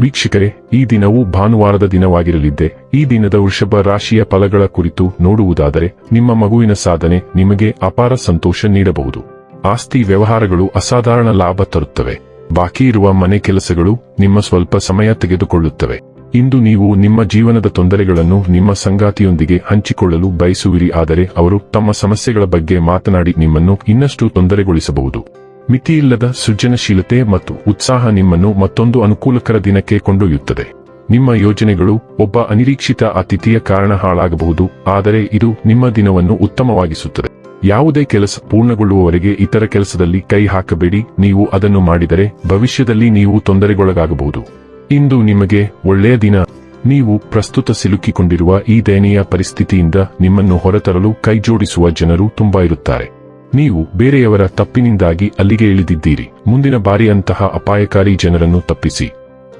ವೀಕ್ಷಕರೇ, ಈ ದಿನವು ಭಾನುವಾರದ ದಿನವಾಗಿರಲಿದ್ದೆ. ಈ ದಿನದ ವೃಷಭ ರಾಶಿಯ ಫಲಗಳ ಕುರಿತು ನೋಡುವುದಾದರೆ, ನಿಮ್ಮ ಮಗುವಿನ ಸಾಧನೆ ನಿಮಗೆ ಅಪಾರ ಸಂತೋಷ ನೀಡಬಹುದು. ಆಸ್ತಿ ವ್ಯವಹಾರಗಳು ಅಸಾಧಾರಣ ಲಾಭ ತರುತ್ತವೆ. ಬಾಕಿ ಇರುವ ಮನೆ ಕೆಲಸಗಳು ನಿಮ್ಮ ಸ್ವಲ್ಪ ಸಮಯ ತೆಗೆದುಕೊಳ್ಳುತ್ತವೆ. ಇಂದು ನೀವು ನಿಮ್ಮ ಜೀವನದ ತೊಂದರೆಗಳನ್ನು ನಿಮ್ಮ ಸಂಗಾತಿಯೊಂದಿಗೆ ಹಂಚಿಕೊಳ್ಳಲು ಬಯಸುವಿರಿ, ಆದರೆ ಅವರು ತಮ್ಮ ಸಮಸ್ಯೆಗಳ ಬಗ್ಗೆ ಮಾತನಾಡಿ ನಿಮ್ಮನ್ನು ಇನ್ನಷ್ಟು ತೊಂದರೆಗೊಳಿಸಬಹುದು. ಮಿತಿಯಿಲ್ಲದ ಸೃಜನಶೀಲತೆ ಮತ್ತು ಉತ್ಸಾಹ ನಿಮ್ಮನ್ನು ಮತ್ತೊಂದು ಅನುಕೂಲಕರ ದಿನಕ್ಕೆ ಕೊಂಡೊಯ್ಯುತ್ತದೆ. ನಿಮ್ಮ ಯೋಜನೆಗಳು ಒಬ್ಬ ಅನಿರೀಕ್ಷಿತ ಅತಿಥಿಯ ಕಾರಣ ಹಾಳಾಗಬಹುದು, ಆದರೆ ಇದು ನಿಮ್ಮ ದಿನವನ್ನು ಉತ್ತಮವಾಗಿಸುತ್ತದೆ. ಯಾವುದೇ ಕೆಲಸ ಪೂರ್ಣಗೊಳ್ಳುವವರೆಗೆ ಇತರ ಕೆಲಸದಲ್ಲಿ ಕೈ ಹಾಕಬೇಡಿ, ನೀವು ಅದನ್ನು ಮಾಡಿದರೆ ಭವಿಷ್ಯದಲ್ಲಿ ನೀವು ತೊಂದರೆಗೊಳಗಾಗಬಹುದು. ಇಂದು ನಿಮಗೆ ಒಳ್ಳೆಯ ದಿನ. ನೀವು ಪ್ರಸ್ತುತ ಸಿಲುಕಿಕೊಂಡಿರುವ ಈ ದಯನೀಯ ಪರಿಸ್ಥಿತಿಯಿಂದ ನಿಮ್ಮನ್ನು ಹೊರತರಲು ಕೈಜೋಡಿಸುವ ಜನರು ತುಂಬಾ ಇರುತ್ತಾರೆ. ನೀವು ಬೇರೆಯವರ ತಪ್ಪಿನಿಂದಾಗಿ ಅಲ್ಲಿಗೆ ಇಳಿದಿದ್ದೀರಿ. ಮುಂದಿನ ಬಾರಿ ಅಂತಹ ಅಪಾಯಕಾರಿ ಜನರನ್ನು ತಪ್ಪಿಸಿ.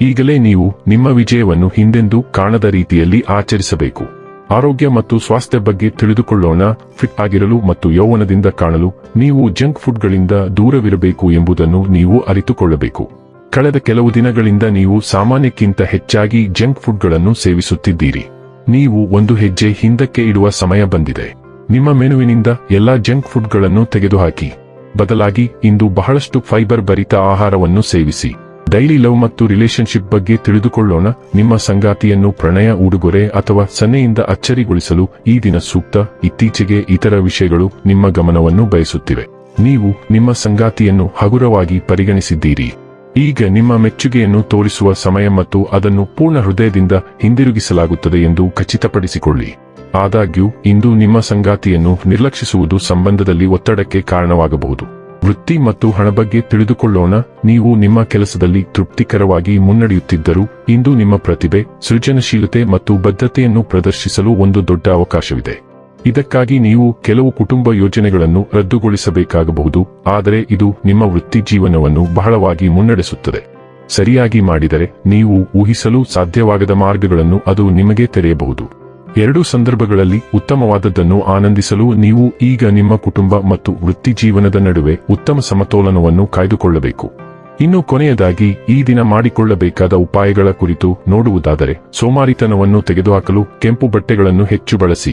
ಈಗಲೇ ನೀವು ನಿಮ್ಮ ವಿಜಯವನ್ನು ಹಿಂದೆಂದೂ ಕಾಣದ ರೀತಿಯಲ್ಲಿ ಆಚರಿಸಬೇಕು. ಆರೋಗ್ಯ ಮತ್ತು ಸ್ವಾಸ್ಥ್ಯ ಬಗ್ಗೆ ತಿಳಿದುಕೊಳ್ಳೋಣ, ಫಿಟ್ ಆಗಿರಲು ಮತ್ತು ಯೌವನದಿಂದ ಕಾಣಲು ನೀವು ಜಂಕ್ ಫುಡ್ಗಳಿಂದ ದೂರವಿರಬೇಕು ಎಂಬುದನ್ನು ನೀವು ಅರಿತುಕೊಳ್ಳಬೇಕು. ಕಳೆದ ಕೆಲವು ದಿನಗಳಿಂದ ನೀವು ಸಾಮಾನ್ಯಕ್ಕಿಂತ ಹೆಚ್ಚಾಗಿ ಜಂಕ್ ಫುಡ್ಗಳನ್ನು ಸೇವಿಸುತ್ತಿದ್ದೀರಿ. ನೀವು ಒಂದು ಹೆಜ್ಜೆ ಹಿಂದಕ್ಕೆ ಇಡುವ ಸಮಯ ಬಂದಿದೆ. ನಿಮ್ಮ ಮೆನುವಿನಿಂದ ಎಲ್ಲಾ ಜಂಕ್ ಫುಡ್ಗಳನ್ನು ತೆಗೆದುಹಾಕಿ. ಬದಲಾಗಿ, ಇಂದು ಬಹಳಷ್ಟು ಫೈಬರ್ ಭರಿತ ಆಹಾರವನ್ನು ಸೇವಿಸಿ. ಡೈಲಿ ಲವ್ ಮತ್ತು ರಿಲೇಶನ್ಶಿಪ್ ಬಗ್ಗೆ ತಿಳಿದುಕೊಳ್ಳೋಣ. ನಿಮ್ಮ ಸಂಗಾತಿಯನ್ನು ಪ್ರಣಯ, ಉಡುಗೊರೆ ಅಥವಾ ಸನ್ನೆಯಿಂದ ಅಚ್ಚರಿಗೊಳಿಸಲು ಈ ದಿನ ಸೂಕ್ತ. ಇತ್ತೀಚೆಗೆ ಇತರ ವಿಷಯಗಳು ನಿಮ್ಮ ಗಮನವನ್ನು ಬಯಸುತ್ತಿವೆ. ನೀವು ನಿಮ್ಮ ಸಂಗಾತಿಯನ್ನು ಹಗುರವಾಗಿ ಪರಿಗಣಿಸಿದ್ದೀರಿ. ಈಗ ನಿಮ್ಮ ಮೆಚ್ಚುಗೆಯನ್ನು ತೋರಿಸುವ ಸಮಯ ಮತ್ತು ಅದನ್ನು ಪೂರ್ಣ ಹೃದಯದಿಂದ ಹಿಂದಿರುಗಿಸಲಾಗುತ್ತದೆ ಎಂದು ಖಚಿತಪಡಿಸಿಕೊಳ್ಳಿ. ಆದಾಗ್ಯೂ, ಇಂದು ನಿಮ್ಮ ಸಂಗಾತಿಯನ್ನು ನಿರ್ಲಕ್ಷಿಸುವುದು ಸಂಬಂಧದಲ್ಲಿ ಒತ್ತಡಕ್ಕೆ ಕಾರಣವಾಗಬಹುದು. ವೃತ್ತಿ ಮತ್ತು ಹಣ ಬಗ್ಗೆ ತಿಳಿದುಕೊಳ್ಳೋಣ. ನೀವು ನಿಮ್ಮ ಕೆಲಸದಲ್ಲಿ ತೃಪ್ತಿಕರವಾಗಿ ಮುನ್ನಡೆಯುತ್ತಿದ್ದರೂ, ಇಂದು ನಿಮ್ಮ ಪ್ರತಿಭೆ, ಸೃಜನಶೀಲತೆ ಮತ್ತು ಬದ್ಧತೆಯನ್ನು ಪ್ರದರ್ಶಿಸಲು ಒಂದು ದೊಡ್ಡ ಅವಕಾಶವಿದೆ. ಇದಕ್ಕಾಗಿ ನೀವು ಕೆಲವು ಕುಟುಂಬ ಯೋಜನೆಗಳನ್ನು ರದ್ದುಗೊಳಿಸಬೇಕಾಗಬಹುದು, ಆದರೆ ಇದು ನಿಮ್ಮ ವೃತ್ತಿ ಜೀವನವನ್ನು ಬಹಳವಾಗಿ ಮುನ್ನಡೆಸುತ್ತದೆ. ಸರಿಯಾಗಿ ಮಾಡಿದರೆ ನೀವು ಊಹಿಸಲು ಸಾಧ್ಯವಾಗದ ಮಾರ್ಗಗಳನ್ನು ಅದು ನಿಮಗೆ ತೆರೆಯಬಹುದು. ಎರಡೂ ಸಂದರ್ಭಗಳಲ್ಲಿ ಉತ್ತಮವಾದದ್ದನ್ನು ಆನಂದಿಸಲು ನೀವು ಈಗ ನಿಮ್ಮ ಕುಟುಂಬ ಮತ್ತು ವೃತ್ತಿ ಜೀವನದ ನಡುವೆ ಉತ್ತಮ ಸಮತೋಲನವನ್ನು ಕಾಯ್ದುಕೊಳ್ಳಬೇಕು. ಇನ್ನು ಕೊನೆಯದಾಗಿ, ಈ ದಿನ ಮಾಡಿಕೊಳ್ಳಬೇಕಾದ ಉಪಾಯಗಳ ಕುರಿತು ನೋಡುವುದಾದರೆ, ಸೋಮಾರಿತನವನ್ನು ತೆಗೆದುಹಾಕಲು ಕೆಂಪು ಬಟ್ಟೆಗಳನ್ನು ಹೆಚ್ಚು ಬಳಸಿ.